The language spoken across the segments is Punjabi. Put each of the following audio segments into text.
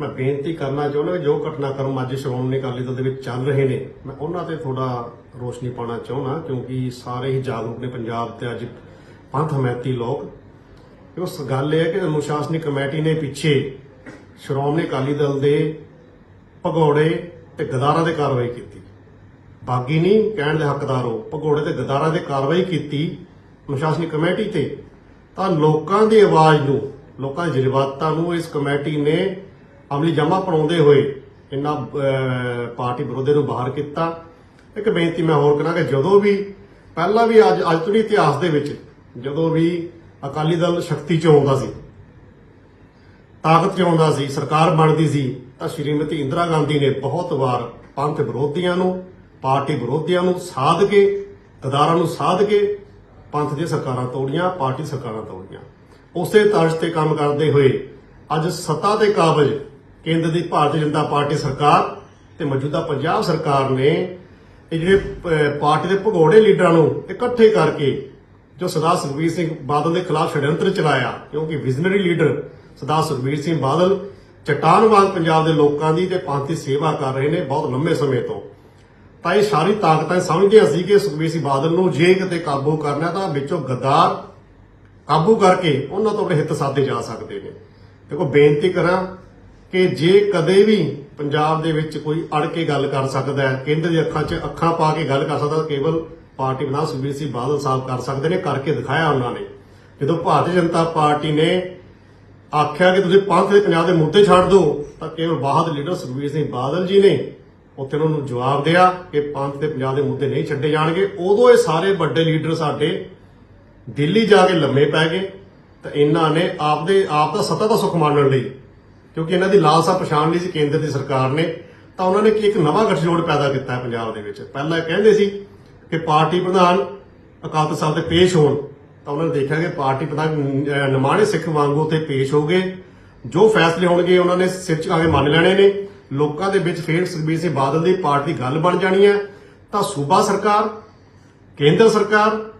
ਮੈਂ ਬੇਨਤੀ ਕਰਨਾ ਚਾਹੁੰਦਾ ਕਿ ਜੋ ਘਟਨਾਕ੍ਰਮ ਅੱਜ ਸ਼੍ਰੋਮਣੀ ਅਕਾਲੀ ਦਲ ਦੇ ਵਿੱਚ ਚੱਲ ਰਹੇ ਨੇ, ਮੈਂ ਉਹਨਾਂ ਤੇ ਥੋੜਾ ਰੋਸ਼ਨੀ ਪਾਉਣਾ ਚਾਹੁੰਦਾ, ਕਿਉਂਕਿ ਸਾਰੇ ਹੀ ਜਾਗਰੂਕ ਨੇ ਪੰਜਾਬ ਤੇ ਅੱਜ ਪੰਥ ਹਮੈਤੀ ਲੋਕ। ਉਸ ਗੱਲ ਇਹ ਹੈ ਕਿ ਅਨੁਸ਼ਾਸਨੀ ਕਮੇਟੀ ਨੇ ਪਿੱਛੇ ਸ਼੍ਰੋਮਣੀ ਅਕਾਲੀ ਦਲ ਦੇ ਭਗੌੜੇ ਤੇ ਗਦਾਰਾਂ ਦੇ ਕਾਰਵਾਈ ਕੀਤੀ। ਬਾਗੀ ਨਹੀਂ ਕਹਿਣ ਦੇ ਹੱਕਦਾਰ ਹੋ ਭਗੌੜੇ ਤੇ ਗਦਾਰਾਂ ਦੇ ਕਾਰਵਾਈ ਕੀਤੀ ਅਨੁਸ਼ਾਸਨੀ ਕਮੇਟੀ ਤੇ। ਤਾਂ ਲੋਕਾਂ ਦੀ ਆਵਾਜ਼ ਨੂੰ, ਲੋਕਾਂ ਦੇ ਜਜ਼ਬਾਤਾਂ ਨੂੰ ਇਸ ਕਮੇਟੀ ਨੇ ਅਮਲੀ ਜਮਾ ਪਣਾਉਂਦੇ ਹੋਏ ਇਹਨਾਂ ਪਾਰਟੀ ਵਿਰੋਧੀ ਨੂੰ ਬਾਹਰ ਕੀਤਾ। ਇੱਕ ਬੇਨਤੀ ਮੈਂ ਹੋਰ ਕਰਾਂ ਕਿ ਜਦੋਂ ਵੀ, ਪਹਿਲਾਂ ਵੀ ਅੱਜ ਅੱਜ ਤੋਂ ਇਤਿਹਾਸ ਦੇ ਵਿੱਚ, ਜਦੋਂ ਵੀ ਅਕਾਲੀ ਦਲ ਸ਼ਕਤੀ ਚ ਆਉਂਦਾ ਸੀ, ਤਾਕਤ ਚ ਆਉਂਦਾ ਸੀ, ਸਰਕਾਰ ਬਣਦੀ ਸੀ, ਤਾਂ ਸ਼੍ਰੀਮਤੀ ਇੰਦਰਾ ਗਾਂਧੀ ਨੇ ਬਹੁਤ ਵਾਰ ਪੰਥ ਵਿਰੋਧੀਆਂ ਨੂੰ, ਪਾਰਟੀ ਵਿਰੋਧੀਆਂ ਨੂੰ ਸਾਧ ਕੇ ਗਦਾਰਾਂ ਨੂੰ ਸਾਧ ਕੇ ਪੰਥ ਦੀਆਂ ਸਰਕਾਰਾਂ ਤੋੜੀਆਂ, ਪਾਰਟੀ ਸਰਕਾਰਾਂ ਤੋੜੀਆਂ। ਉਸੇ ਤਰਜ਼ ਤੇ ਕੰਮ ਕਰਦੇ ਹੋਏ ਅੱਜ ਸੱਤਾ ਦੇ ਕਾਬਜ ਕੇਂਦਰ ਦੀ ਭਾਰਤੀ ਜਨਤਾ ਪਾਰਟੀ ਸਰਕਾਰ ਤੇ ਮੌਜੂਦਾ ਪੰਜਾਬ ਸਰਕਾਰ ਨੇ ਇਹ ਜਿਹੜੇ ਪਾਰਟੀ ਦੇ ਭਗੌੜੇ ਲੀਡਰਾਂ ਨੂੰ ਇਕੱਠੇ ਕਰਕੇ ਜੋ ਸਰਦਾਰ ਸੁਖਬੀਰ ਸਿੰਘ ਬਾਦਲ ਦੇ ਖਿਲਾਫ ਛੜਯੰਤਰ ਚਲਾਇਆ, ਕਿਉਂਕਿ ਵਿਜ਼ਨਰੀ ਲੀਡਰ ਸਰਦਾਰ ਸੁਖਬੀਰ ਸਿੰਘ ਬਾਦਲ ਚਟਾਨ ਵਾਂਗ ਪੰਜਾਬ ਦੇ ਲੋਕਾਂ ਦੀ ਤੇ ਪੰਥ ਦੀ ਸੇਵਾ ਕਰ ਰਹੇ ਨੇ ਬਹੁਤ ਲੰਮੇ ਸਮੇਂ ਤੋਂ। ਤਾਂ ਇਹ ਸਾਰੀ ਤਾਕਤਾਂ ਸਮਝਦੇ ਸੀ ਕਿ ਸੁਖਬੀਰ ਸਿੰਘ ਬਾਦਲ ਨੂੰ ਜੇ ਕਿਤੇ ਕਾਬੂ ਕਰਨਾ ਤਾਂ ਵਿੱਚੋਂ ਗੱਦਾਰ ਕਾਬੂ ਕਰਕੇ ਉਹਨਾਂ ਤੋਂ ਆਪਣੇ ਹਿੱਤ ਸਾਧੇ ਜਾ ਸਕਦੇ ਨੇ। ਦੇਖੋ ਬੇਨਤੀ ਕਰਾਂ ਕਿ ਜੇ ਕਦੇ ਵੀ ਪੰਜਾਬ ਦੇ ਵਿੱਚ ਕੋਈ ਅੜ ਕੇ ਗੱਲ ਕਰ ਸਕਦਾ ਹੈ ਕੇਂਦਰ ਦੀ ਅੱਖਾਂ 'ਚ ਅੱਖਾਂ ਪਾ ਕੇ ਗੱਲ ਕਰ ਸਕਦਾ ਤਾਂ ਕੇਵਲ ਪਾਰਟੀ ਬਣਾ ਸੁਖਬੀਰ ਸਿੰਘ ਬਾਦਲ ਸਾਹਿਬ ਕਰ ਸਕਦੇ ਨੇ, ਕਰਕੇ ਦਿਖਾਇਆ ਉਹਨਾਂ ਨੇ। ਜਦੋਂ ਭਾਰਤੀ ਜਨਤਾ ਪਾਰਟੀ ਨੇ ਆਖਿਆ ਕਿ ਤੁਸੀਂ ਪੰਥ ਦੇ ਪੰਜਾਬ ਦੇ ਮੁੱਦੇ ਛੱਡ ਦਿਓ, ਤਾਂ ਕੇਵਲ ਬਾਹਰ ਲੀਡਰ ਸੁਖਬੀਰ ਸਿੰਘ ਬਾਦਲ ਜੀ ਨੇ ਉੱਥੇ ਉਹਨਾਂ ਨੂੰ ਜਵਾਬ ਦਿਆ ਕਿ ਪੰਥ ਦੇ ਪੰਜਾਬ ਦੇ ਮੁੱਦੇ ਨਹੀਂ ਛੱਡੇ ਜਾਣਗੇ। ਉਦੋਂ ਇਹ ਸਾਰੇ ਵੱਡੇ ਲੀਡਰ ਸਾਡੇ ਦਿੱਲੀ ਜਾ ਕੇ ਲੰਮੇ ਪੈ ਗਏ, ਤਾਂ ਇਹਨਾਂ ਨੇ ਆਪਦੇ ਆਪ ਦਾ ਸੱਤਾ ਦਾ ਸੁਖ ਮਾਣਨ ਲਈ ਕਿਉਂਕਿ ਇਹਨਾਂ ਦੀ ਲਾਲਸਾ ਪਛਾਣ ਲਈ ਸੀ ਕੇਂਦਰ ਦੀ ਸਰਕਾਰ ਨੇ ਤਾਂ ਉਹਨਾਂ ਨੇ ਕੀ ਇੱਕ ਨਵਾਂ ਗਠਜੋੜ ਪੈਦਾ ਕੀਤਾ ਹੈ ਪੰਜਾਬ ਦੇ ਵਿੱਚ। ਪਹਿਲਾਂ ਇਹ ਕਹਿੰਦੇ ਸੀ ਕਿ ਪਾਰਟੀ ਪ੍ਰਧਾਨ ਅਕਾਲ ਤਖਤ ਸਾਹਿਬ ਦੇ ਪੇਸ਼ ਹੋਣ ਤਾਂ ਉਹਨਾਂ ਨੇ ਦੇਖਿਆ ਕਿ ਪਾਰਟੀ ਪ੍ਰਧਾਨ ਅਹ, ਨਿਮਾਣੇ ਸਿੱਖ ਵਾਂਗੂ ਤੇ ਪੇਸ਼ ਹੋ ਗਏ। ਜੋ ਫੈਸਲੇ ਹੋਣਗੇ ਉਹਨਾਂ ਨੇ ਸਿਰ ਚ ਆ ਕੇ ਮੰਨ ਲੈਣੇ ਨੇ। ਲੋਕਾਂ ਦੇ ਵਿੱਚ ਫੇਰ ਸੁਖਬੀਰ ਸਿੰਘ ਬਾਦਲ ਦੀ ਪਾਰਟੀ ਦੀ ਗੱਲ ਬਣ ਜਾਣੀ ਹੈ। ਤਾਂ ਸੂਬਾ ਸਰਕਾਰ ਕੇਂਦਰ ਸਰਕਾਰ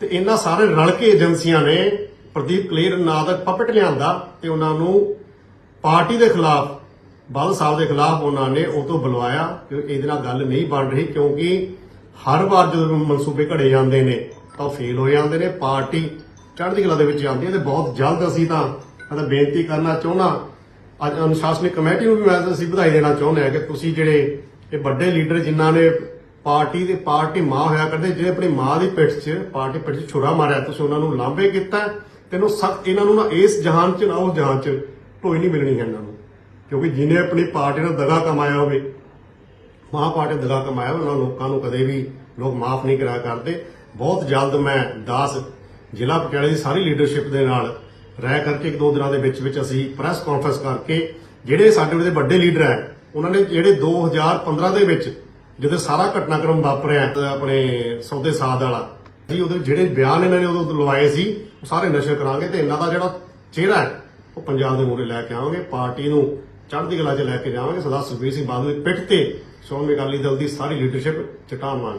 ਤੇ ਇਹਨਾਂ ਸਾਰੇ ਰਲ ਕੇ ਏਜੰਸੀਆਂ ਨੇ ਪ੍ਰਦੀਪ ਕਲੇਰ ਨਾਂ ਦਾ ਪਪਟ ਲਿਆਂਦਾ ਤੇ ਉਹਨਾਂ ਨੂੰ ਪਾਰਟੀ ਦੇ ਖਿਲਾਫ, ਬਾਦਲ ਸਾਹਿਬ ਦੇ ਖਿਲਾਫ ਉਹਨਾਂ ਨੇ ਉਹ ਤੋਂ ਬੁਲਵਾਇਆ ਕਿ ਇਹਦੇ ਨਾਲ ਗੱਲ ਨਹੀਂ ਬਣ ਰਹੀ ਕਿਉਂਕਿ ਹਰ ਵਾਰ ਜਦੋਂ ਮਨਸੂਬੇ ਘੜੇ ਜਾਂਦੇ ਨੇ ਤਾਂ ਉਹ ਫੇਲ ਹੋ ਜਾਂਦੇ ਨੇ, ਪਾਰਟੀ ਚੜ੍ਹਦੀ ਕਲਾ ਦੇ ਵਿੱਚ ਜਾਂਦੀ ਹੈ ਤੇ ਬਹੁਤ ਜਲਦ ਅਸੀਂ ਤਾਂ ਮੈਂ ਤਾਂ ਬੇਨਤੀ ਕਰਨਾ ਚਾਹੁੰਦਾ, ਅੱਜ ਅਨੁਸ਼ਾਸਨਿਕ ਕਮੇਟੀ ਨੂੰ ਵੀ ਮੈਂ ਅਸੀਂ ਵਧਾਈ ਦੇਣਾ ਚਾਹੁੰਦੇ ਹਾਂ ਕਿ ਤੁਸੀਂ ਜਿਹੜੇ ਇਹ ਵੱਡੇ ਲੀਡਰ ਜਿਨ੍ਹਾਂ ਨੇ ਪਾਰਟੀ ਦੇ ਪਾਰਟੀ ਮਾਂ ਹੋਇਆ ਕਰਦੇ ਜਿਹੜੇ ਆਪਣੀ ਮਾਂ ਦੀ ਪਿੱਠ 'ਚ, ਪਾਰਟੀ ਪਿੱਠ 'ਚ ਛੁਰਾ ਮਾਰਿਆ, ਤੁਸੀਂ ਉਹਨਾਂ ਨੂੰ ਲਾਂਭੇ ਕੀਤਾ, ਤੈਨੂੰ ਸਖਤ ਇਹਨਾਂ ਨੂੰ ਨਾ ਇਸ ਜਹਾਨ 'ਚ ਨਾ ਉਸ ਜਹਾਨ 'ਚ ਕੋਈ ਨਹੀਂ ਮਿਲਣੀ ਹੈ ਇਹਨਾਂ ਨੂੰ। ਕਿਉਂਕਿ ਜਿਹਨੇ ਆਪਣੀ ਪਾਰਟੀ ਨਾਲ ਦਗਾ ਕਮਾਇਆ ਹੋਵੇ, ਮਾਂ ਪਾਰਟੀ ਨੇ ਦਗਾ ਕਮਾਇਆ ਉਹਨਾਂ ਲੋਕਾਂ ਨੂੰ ਕਦੇ ਵੀ ਲੋਕ ਮਾਫ ਨਹੀਂ ਕਰਿਆ ਕਰਦੇ। ਬਹੁਤ ਜਲਦ ਮੈਂ ਦਾਸ ਜ਼ਿਲ੍ਹਾ ਪਟਿਆਲੇ ਦੀ ਸਾਰੀ ਲੀਡਰਸ਼ਿਪ ਦੇ ਨਾਲ ਰਹਿ ਕਰਕੇ ਇੱਕ ਦੋ ਦਿਨਾਂ ਦੇ ਵਿੱਚ ਵਿੱਚ ਅਸੀਂ ਪ੍ਰੈਸ ਕਾਨਫਰੰਸ ਕਰਕੇ ਜਿਹੜੇ ਸਾਡੇ ਦੇ ਵੱਡੇ ਲੀਡਰ ਹੈ, ਉਹਨਾਂ ਨੇ ਜਿਹੜੇ 2015 ਦੇ ਵਿੱਚ ਜਦੋਂ ਸਾਰਾ ਘਟਨਾਕ੍ਰਮ ਵਾਪਰਿਆ ਆਪਣੇ ਸੌਦੇ ਸਾਧ ਵਾਲਾ ਜੀ ਉਹਦੇ ਜਿਹੜੇ ਬਿਆਨ ਇਹਨਾਂ ਨੇ ਉਦੋਂ ਲਵਾਏ ਸੀ, ਉਹ ਸਾਰੇ ਨਸ਼ਰ ਕਰਾਂਗੇ ਤੇ ਇਹਨਾਂ ਦਾ ਜਿਹੜਾ ਚਿਹਰਾ ਹੈ ਉਹ ਪੰਜਾਬ ਦੇ ਮੂਹਰੇ ਲੈ ਕੇ ਆਵਾਂਗੇ, ਪਾਰਟੀ ਨੂੰ ਚੜ੍ਹਦੀ ਕਲਾ 'ਚ ਲੈ ਕੇ ਜਾਵਾਂਗੇ। ਸਰਦਾਰ ਸੁਖਬੀਰ ਸਿੰਘ ਬਾਦਲ ਦੀ ਪਿੱਠ ਤੇ ਸ਼੍ਰੋਮਣੀ ਅਕਾਲੀ ਦਲ ਦੀ ਸਾਰੀ ਲੀਡਰਸ਼ਿਪ ਚਟਾਨ ਮਾਰ